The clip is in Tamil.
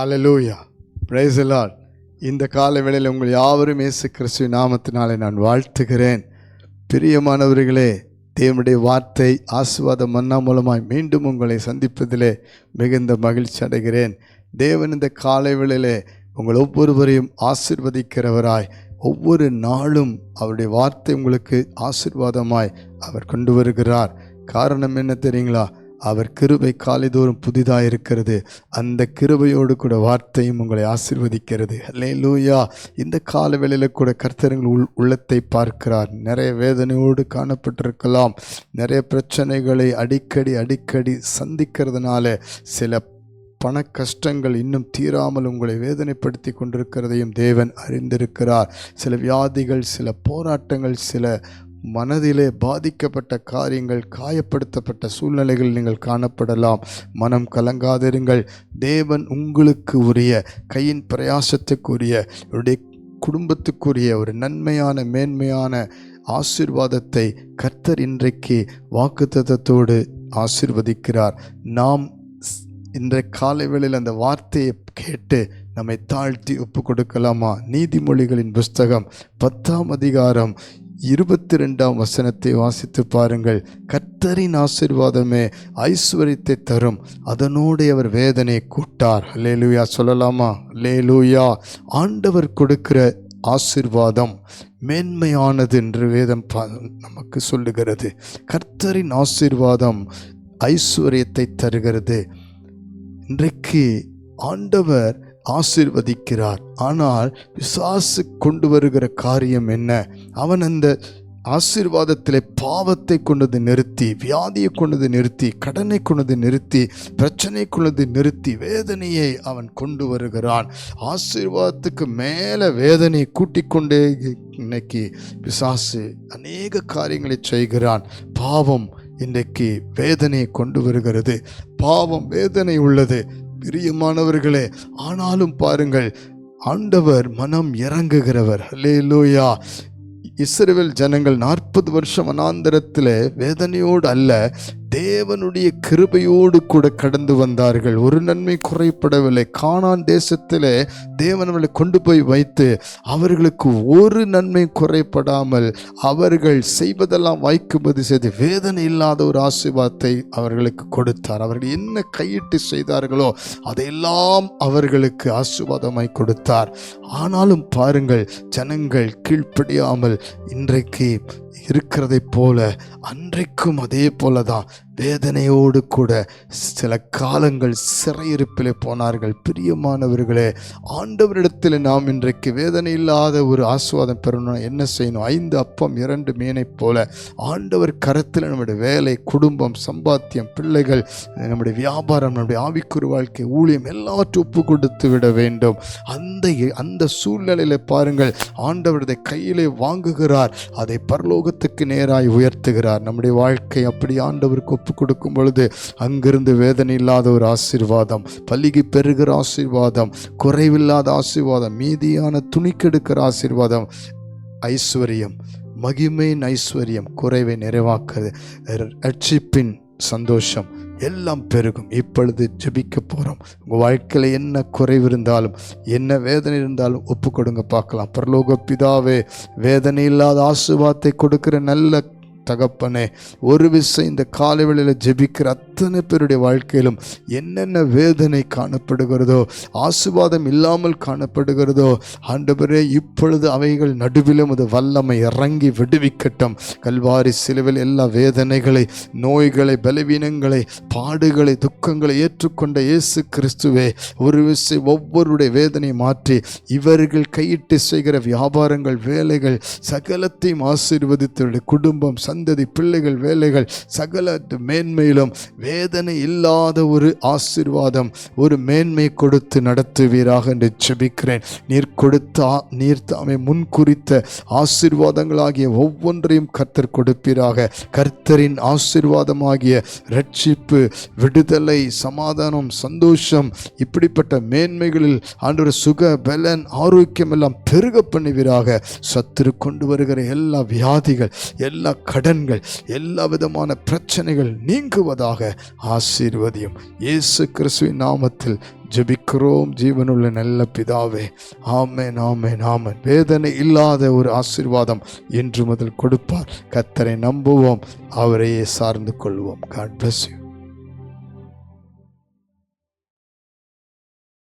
ஹalleluya praise இந்த கால வேளையில் உங்கள் யாவரும் இயேசு கிறிஸ்துவ நாமத்தினாலே நான் வாழ்த்துகிறேன். பிரியமானவர்களே தேவனுடைய வார்த்தை ஆசுவாத மன்னா மூலமாய் மீண்டும் உங்களை சந்திப்பதிலே மிகுந்த மகிழ்ச்சி அடைகிறேன். தேவன் இந்த காலை வேளையிலே உங்கள் ஒவ்வொருவரையும் ஆசிர்வதிக்கிறவராய் ஒவ்வொரு நாளும் அவருடைய வார்த்தை உங்களுக்கு ஆசிர்வாதமாய் அவர் கொண்டு வருகிறார். காரணம் என்ன தெரியுங்களா? அவர் கிருபை காலைதோறும் புதிதாக இருக்கிறது அந்த கிருபையோடு கூட வார்த்தையும் உங்களை ஆசிர்வதிக்கிறது. அல்லே லூயா இந்த கால வேளையில் கூட கர்த்தருங்கள் உள் உள்ளத்தை பார்க்கிறார். நிறைய வேதனையோடு காணப்பட்டிருக்கலாம். நிறைய பிரச்சனைகளை அடிக்கடி அடிக்கடி சந்திக்கிறதுனால சில பண கஷ்டங்கள் இன்னும் தீராமல் உங்களை வேதனைப்படுத்தி கொண்டிருக்கிறதையும் தேவன் அறிந்திருக்கிறார். சில வியாதிகள் சில போராட்டங்கள் சில மனதிலே பாதிக்கப்பட்ட காரியங்கள் காயப்படுத்தப்பட்ட சூழ்நிலைகள் நீங்கள் காணப்படலாம். மனம் கலங்காதிருங்கள். தேவன் உங்களுக்கு உரிய கையின் பிரயாசத்துக்குரிய உடைய குடும்பத்துக்குரிய ஒரு நன்மையான மேன்மையான ஆசிர்வாதத்தை கர்த்தர் இன்றைக்கு வாக்குத்தத்தோடு ஆசிர்வதிக்கிறார். நாம் இன்றைய காலை வேளையில் அந்த வார்த்தையை கேட்டு நம்மை தாழ்த்தி ஒப்பு கொடுக்கலாமா நீதிமொழிகளின் புஸ்தகம் பத்தாம் அதிகாரம் இருபத்தி ரெண்டாம் வசனத்தை வாசித்து பாருங்கள். கர்த்தரின் ஆசீர்வாதமே ஐஸ்வர்யத்தை தரும். அதனோடு அவர் வேதனை கூட்டார். லேலூயா சொல்லலாமா? லேலூயா ஆண்டவர் கொடுக்கிற ஆசீர்வாதம் மேன்மையானது என்று வேதம் பா- நமக்கு சொல்லுகிறது. கர்த்தரின் ஆசீர்வாதம் ஐஸ்வர்யத்தை தருகிறது. இன்றைக்கு ஆண்டவர் ஆசிர்வதிக்கிறார். ஆனால் பிசாசு கொண்டு வருகிற காரியம் என்ன? அவன் அந்த ஆசீர்வாதத்தில் பாவத்தை கொண்டது நிறுத்தி வியாதியை கொண்டது நிறுத்தி கடனை கொண்டது நிறுத்தி பிரச்சனை கொண்டது நிறுத்தி வேதனையை அவன் கொண்டு வருகிறான். ஆசீர்வாதத்துக்கு மேலே வேதனையை கூட்டிக்கொண்டே இன்னைக்கு பிசாசு அநேக காரியங்களை செய்கிறான். பாவம் இன்றைக்கு வேதனையை கொண்டு வருகிறது. பாவம் வேதனை உள்ளது. பிரியமானவர்களே ஆனாலும் பாருங்கள் ஆண்டவர் மனம் இறங்குகிறவர். ஹல்லேலூயா இஸ்ரேல் ஜனங்கள் நாற்பது வருஷம் அனாந்தரத்தில் வேதனையோடு அல்ல தேவனுடைய கிருபையோடு கூட கடந்து வந்தார்கள். ஒரு நன்மை குறைப்படவில்லை. காணான் தேசத்திலே தேவன் அவர்களை கொண்டு போய் வைத்து அவர்களுக்கு ஒரு நன்மை குறைப்படாமல் அவர்கள் செய்வதெல்லாம் வாய்க்குமதி செய்து வேதனை இல்லாத ஒரு ஆசீர்வாதத்தை அவர்களுக்கு கொடுத்தார். அவர்கள் என்ன கையிட்டு செய்தார்களோ அதையெல்லாம் அவர்களுக்கு ஆசீர்வாதமாய் கொடுத்தார். ஆனாலும் பாருங்கள் ஜனங்கள் கீழ்ப்படியாமல் இன்றைக்கு இருக்கிறதைப் போல அன்றைக்கும் அதே போல தான் வேதனையோடு கூட சில காலங்கள் சிறையிருப்பில் போனார்கள். பிரியமானவர்களே ஆண்டவரிடத்தில் நாம் இன்றைக்கு வேதனை இல்லாத ஒரு ஆசுவாதம் பெறணும் என்ன செய்யணும்? ஐந்து அப்பம் இரண்டு மீனைப் போல ஆண்டவர் கரத்தில் நம்முடைய வேலை குடும்பம் சம்பாத்தியம் பிள்ளைகள் நம்முடைய வியாபாரம் நம்முடைய ஆவிக்குறு வாழ்க்கை ஊழியம் எல்லாவற்றும் ஒப்பு கொடுத்து விட வேண்டும். அந்த அந்த சூழ்நிலையில பாருங்கள் ஆண்டவரதை கையிலே வாங்குகிறார் அதை பரலோகத்துக்கு நேராய் உயர்த்துகிறார். நம்முடைய வாழ்க்கை அப்படி ஆண்டவருக்கு ஒப்பு கொடுக்கும் பொழுது அங்கிருந்து வேதனை இல்லாத ஒரு ஆசீர்வாதம் பல்லிகி பெறுகிற ஆசீர்வாதம் குறைவில்லாத ஆசீர்வாதம் மீதியான துணிக்கெடுக்கிற ஆசீர்வாதம் ஐஸ்வர்யம் மகிமையின் ஐஸ்வர்யம் குறைவை நிறைவாக்குறது ரட்சிப்பின் சந்தோஷம் எல்லாம் பெருகும். இப்பொழுது ஜெபிக்க போகிறோம் உங்கள் வாழ்க்கையில் என்ன குறைவு இருந்தாலும் என்ன வேதனை இருந்தாலும் ஒப்பு கொடுங்க. பார்க்கலாம். பரலோக பிதாவே வேதனை இல்லாத ஆசுவாத்தை கொடுக்கிற நல்ல தகப்பனே ஒரு விஷயம் இந்த காலைவெளியில் ஜெபிக்கிற அத்தனை பேருடைய வாழ்க்கையிலும் என்னென்ன வேதனை காணப்படுகிறதோ ஆசுவாதம் இல்லாமல் காணப்படுகிறதோ ஆண்டவரே இப்பொழுது அவைகள் நடுவிலும் அது வல்லமை இறங்கி விடுவிக்கட்டும். கல்வாரி சிலுவில் எல்லா வேதனைகளை நோய்களை பலவீனங்களை பாடுகளை துக்கங்களை ஏற்றுக்கொண்ட இயேசு கிறிஸ்துவே ஒரு விஷயம் ஒவ்வொருடைய வேதனை மாற்றி இவர்கள் கையிட்டு செய்கிற வியாபாரங்கள் வேலைகள் சகலத்தையும் ஆசீர்வதித்தவருடைய குடும்பம் சந்ததி பிள்ளைகள் வேலைகள் சகல மேன்மையிலும் வேதனை இல்லாத ஒரு ஆசீர்வாதம் ஒரு மேன்மை கொடுத்து நடத்துவீராக என்று செபிக்கிறேன் நீர் கொடுத்த நீர் தாமே முன்குறித்த ஆசீர்வாதங்களாகிய ஒவ்வொன்றையும் கர்த்தர் கொடுப்பீராக. கர்த்தரின் ஆசீர்வாதமாகிய ரட்சிப்பு விடுதலை சமாதானம் சந்தோஷம் இப்படிப்பட்ட மேன்மைகளில் ஆண்டவர் சுக பலன் ஆரோக்கியம் எல்லாம் பெருக பண்ணுவீராக. சத்துரு கொண்டு வருகிற எல்லா வியாதிகள் எல்லா கடன்கள் எல்லா விதமான பிரச்சனைகள் நீங்குவதாக ஆசீர்வதியும். இயேசு கிறிஸ்துவின் நாமத்தில் ஜெபிக்கிறோம். ஜீவனுள்ள நல்ல பிதாவே ஆமென் நாமே ஆமென். வேதனை இல்லாத ஒரு ஆசீர்வாதம் இன்று முதல் கொடுப்பார். கத்தரை நம்புவோம். அவரையே சார்ந்து கொள்வோம். God bless you